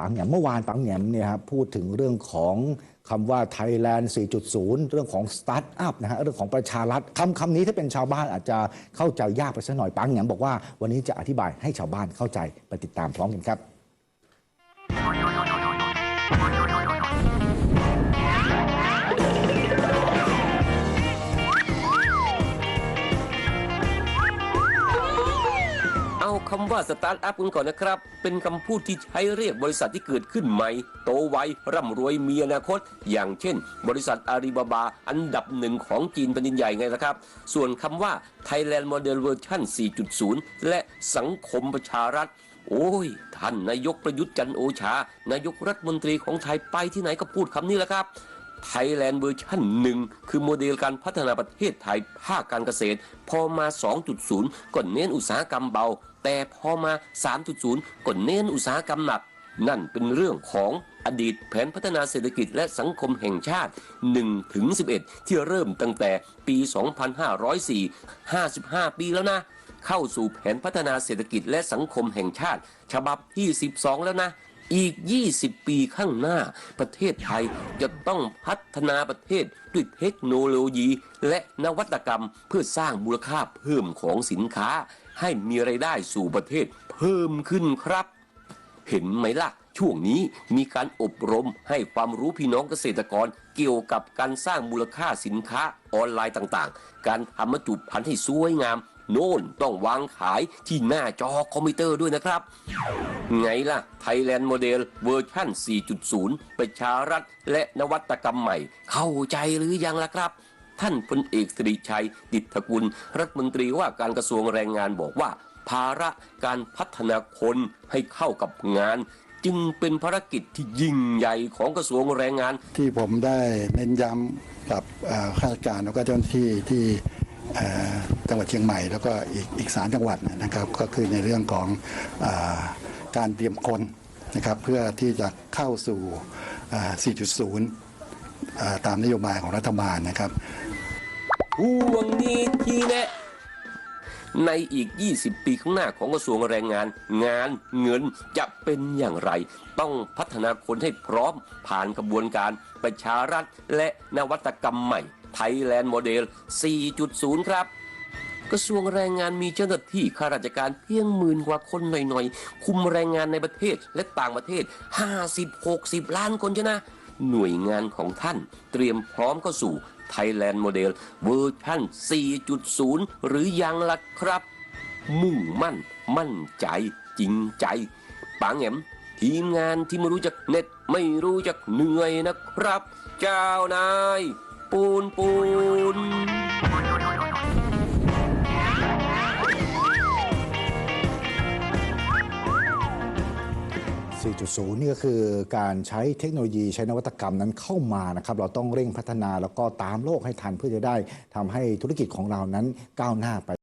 ปังแหนมเมื่อวานปังแหนมเนี่ยครับพูดถึงเรื่องของคำว่าไทยแลนด์ 4.0 เรื่องของสตาร์ทอัพนะฮะเรื่องของประชารัฐคำคำนี้ถ้าเป็นชาวบ้านอาจจะเข้าใจยากไปสักหน่อยปังแหนมบอกว่าวันนี้จะอธิบายให้ชาวบ้านเข้าใจไปติดตามพร้อมกันครับ คำว่าสตาร์ทอัพกันก่อนนะครับ เป็นคำพูดที่ใช้เรียกบริษัทที่เกิดขึ้นใหม่ โตไว ร่ำรวยมีอนาคต อย่างเช่น บริษัทอาลีบาบา อันดับหนึ่งของจีนเป็นดินใหญ่ไงล่ะครับ ส่วนคำว่า Thailand Model Version 4.0 และสังคมประชารัฐโอ้ย ท่านนายกประยุทธ์จันโอชา นายกรัฐมนตรีของไทยไปที่ไหนก็พูดคำนี้แหละครับ ไทยแลนด์เวอร์ชันหนึ่งคือโมเดลการพัฒนาประเทศไทยภาคการเกษตร พอมา 2.0 ก็เน้นอุตสาหกรรมเบา แต่พอมา 3.0 ก็เน้นอุตสาหกรรมหนัก นั่นเป็นเรื่องของอดีตแผนพัฒนาเศรษฐกิจและสังคมแห่งชาติ 1-11 ที่เริ่มตั้งแต่ปี 2504 55 ปีแล้วนะ เข้าสู่แผนพัฒนาเศรษฐกิจและสังคมแห่งชาติ ฉบับที่ 12 แล้วนะ อีก 20 ปีข้างหน้า ประเทศไทยจะต้องพัฒนาประเทศด้วยเทคโนโลยี และนวัตกรรมเพื่อสร้างมูลค่าเพิ่มของสินค้า ให้มีไรายได้สู่ประเทศเพิ่มขึ้นครับ เห็นไหมล่ะ ช่วงนี้มีการอบรมให้ความรู้พี่น้องเกษตรกรเกี่ยวกับการสร้างมูลค่าสินค้าออนไลน์ต่างๆ การทำบรรจุภัณฑ์ให้สวยงาม โน่นต้องวางขายที่หน้าจอคอมพิวเตอร์ด้วยนะครับ ไงล่ะ Thailand Model เวอร์ชัน4.0 ประชารัฐและนวัตกรรมใหม่ เข้าใจหรือยังล่ะครับท่านพลเอกสิริชัย ดิษฐกุล รัฐมนตรีว่าการกระทรวงแรงงานบอกว่า ภาระการพัฒนาคนให้เข้ากับงาน จึงเป็นภารกิจที่ยิ่งใหญ่ของกระทรวงแรงงาน ที่ผมได้เน้นย้ำกับข้าราชการแล้วก็เจ้าหน้าที่ที่ จังหวัดเชียงใหม่ แล้วก็อีกอีกสามจังหวัดนะครับก็คือในเรื่องของอการเตรียมคนนะครับเพื่อที่จะเข้าสู่ 4.0 ตามนโยบายของรัฐบาลนะครับห่วงนี้ทีแนะในอีก 20 ปีข้างหน้าของกระทรวงแรงงาน งานเงินจะเป็นอย่างไร ต้องพัฒนาคนให้พร้อมผ่านกระบวนการประชารัฐและนวัตกรรมใหม่ Thailand Model 4.0 ครับ กระทรวงแรงงานมีเจ้าหน้าที่ข้าราชการเพียงหมื่นกว่าคนหน่อยๆ คุมแรงงานในประเทศและต่างประเทศ 50-60 ล้านคนชนะ หน่วยงานของท่านเตรียมพร้อมเข้าสู่ Thailand Model เวอร์ชัน4.0 หรือยังล่ะครับ มุ่งมั่น มั่นใจ จริงใจปางแหมทีมงานที่ไม่รู้จักเน็ดไม่รู้จักเหนื่อยนะครับ เจ้านาย ปูนปูน 4.0 นี่ก็คือการใช้เทคโนโลยีใช้นวัตกรรมนั้นเข้ามานะครับ เราต้องเร่งพัฒนาแล้วก็ตามโลกให้ทันเพื่อจะได้ทำให้ธุรกิจของเรานั้นก้าวหน้าไป